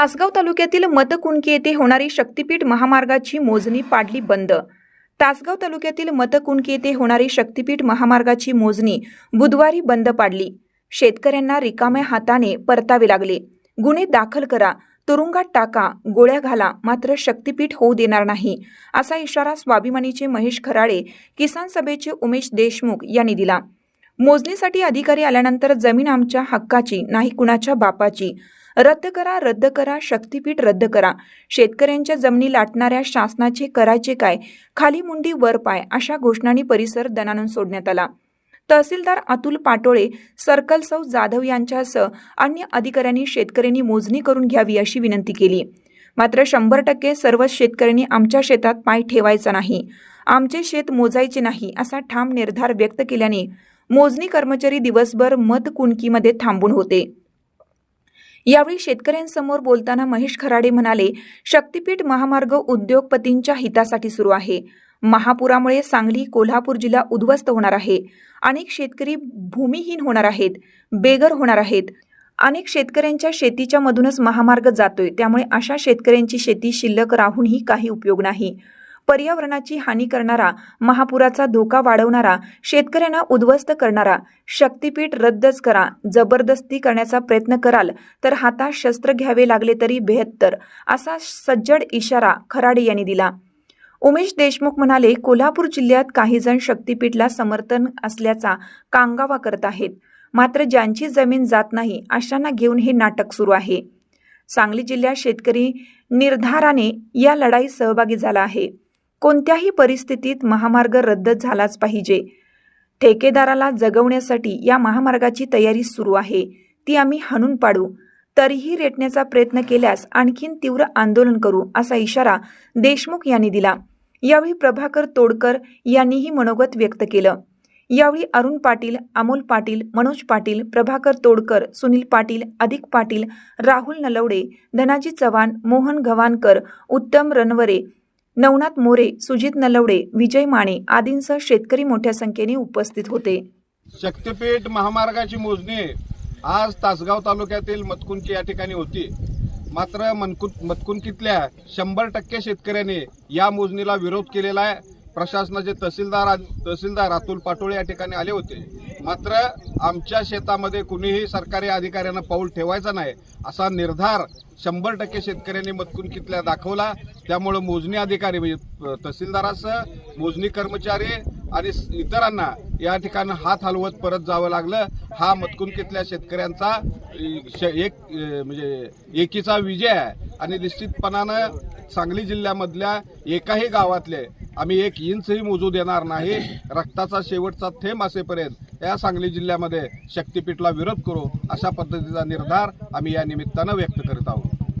तासगाव तालुक्यातील मतकुणकी येथे होणारी शक्तीपीठ महामार्गाची मोजणी पाडली बंद. तासगाव तालुक्यातील मतकुणकी येथे होणारी शक्तीपीठ महामार्गाची मोजणी बुधवारी बंद पाडली. शेतकऱ्यांना रिकाम्या हाताने परतावे लागले. गुन्हे दाखल करा तुरुंगात टाका गोळ्या घाला मात्र शक्तीपीठ होऊ देणार नाही असा इशारा स्वाभिमानीचे महेश खराळे किसान सभेचे उमेश देशमुख यांनी दिला. मोजणीसाठी अधिकारी आल्यानंतर जमीन आमच्या हक्काची नाही कुणाच्या बापाची. रद्द करा रद्द करा शक्तीपीठ रद्द करा. शेतकऱ्यांच्या जमिनी लाटणाऱ्या शासनाचे करायचे काय? खाली मुंडी वर पाय अशा घोषणांनी परिसर दणानून सोडण्यात आला. तहसीलदार अतुल पाटोळे सर्कल सौ जाधव यांच्यासह अन्य अधिकाऱ्यांनी शेतकऱ्यांनी मोजणी करून घ्यावी अशी विनंती केली. मात्र शंभर टक्के सर्वच शेतकऱ्यांनी आमच्या शेतात पाय ठेवायचा नाही. आमचे शेत मोजायचे नाही असा ठाम निर्धार व्यक्त केल्याने मोजणी कर्मचारी दिवसभर मतकुणकीमध्ये थांबून होते. यावेळी शेतकऱ्यांसमोर बोलताना महेश खराडे म्हणाले शक्तीपीठ महामार्ग उद्योगपतींच्या हितासाठी सुरू आहे. महापुरामुळे सांगली कोल्हापूर जिल्हा उद्ध्वस्त होणार आहे. अनेक शेतकरी भूमिहीन होणार आहेत बेघर होणार आहेत. अनेक शेतकऱ्यांच्या शेतीच्या मधूनच महामार्ग जातोय. त्यामुळे अशा शेतकऱ्यांची शेती शिल्लक राहूनही काही उपयोग नाही. पर्यावरणाची हानी करणारा महापुराचा धोका वाढवणारा शेतकऱ्यांना उद्ध्वस्त करणारा शक्तीपीठ रद्दच करा जबरदस्ती करण्याचा प्रयत्न कराल तर हातात शस्त्र घ्यावे लागले तरी बेहत्तर असा सज्जड इशारा खराडे यांनी दिला. उमेश देशमुख म्हणाले कोल्हापूर जिल्ह्यात काही जण शक्तीपीठला समर्थन असल्याचा कांगावा करत आहेत. मात्र ज्यांची जमीन जात नाही अशांना घेऊन हे नाटक सुरू आहे. सांगली जिल्ह्यात शेतकरी निर्धाराने या लढाईत सहभागी झाला आहे. कोणत्याही परिस्थितीत महामार्ग रद्द झालाच पाहिजे. ठेकेदाराला जगवण्यासाठी या महामार्गाची तयारी सुरू आहे. ती आम्ही हाणून पाडू. तरीही रेटण्याचा प्रयत्न केल्यास आणखीन तीव्र आंदोलन करू असा इशारा देशमुख यांनी दिला. यावेळी प्रभाकर तोडकर यांनीही मनोगत व्यक्त केलं. यावेळी अरुण पाटील अमोल पाटील मनोज पाटील प्रभाकर तोडकर सुनील पाटील अधिक पाटील राहुल नलवडे धनाजी चव्हाण मोहन गव्हाणकर उत्तम रणवरे नवनाथ मोरे सुजित नलवडे विजय माने आदींसह शेतकरी मोठ्या संख्येने उपस्थित होते. शक्तीपीठ महामार्गाची मोजणी आज तासगाव तालुक्यातील मतकुंकी या ठिकाणी होती. मात्र मनकुन मतकुंकीतल्या शंभर टक्के शेतकऱ्यांनी या मोजणीला विरोध केलेला आहे. प्रशासनाचे तहसीलदार तहसीलदार अतुल पाटोळे या ठिकाणी आले होते. मात्र आमच्या शेतामध्ये कुणीही सरकारी अधिकाऱ्यांना पाऊल ठेवायचा नाही असा निर्धार शंभर टक्के शेतकऱ्यांनी मतकुनकीतल्या दाखवला. त्यामुळं मोजणी अधिकारी म्हणजे तहसीलदारासह मोजणी कर्मचारी आणि इतरांना या ठिकाणी हात हलवत परत जावं लागलं. हा मतकुंकीतल्या शेतकऱ्यांचा श- एक म्हणजे एकीचा विजय आहे. आणि निश्चितपणानं सांगली जिल्ह्यामधल्या एकाही गावातले आम्ही एक इंचही मोजू देणार नाही. रक्ताचा शेवटचा थेंब असेपर्यंत या सांगली जिल्ह्यामध्ये शक्तीपीठला विरोध करू अशा पद्धतीचा निर्धार आम्ही या निमित्तानं व्यक्त करीत आहोत.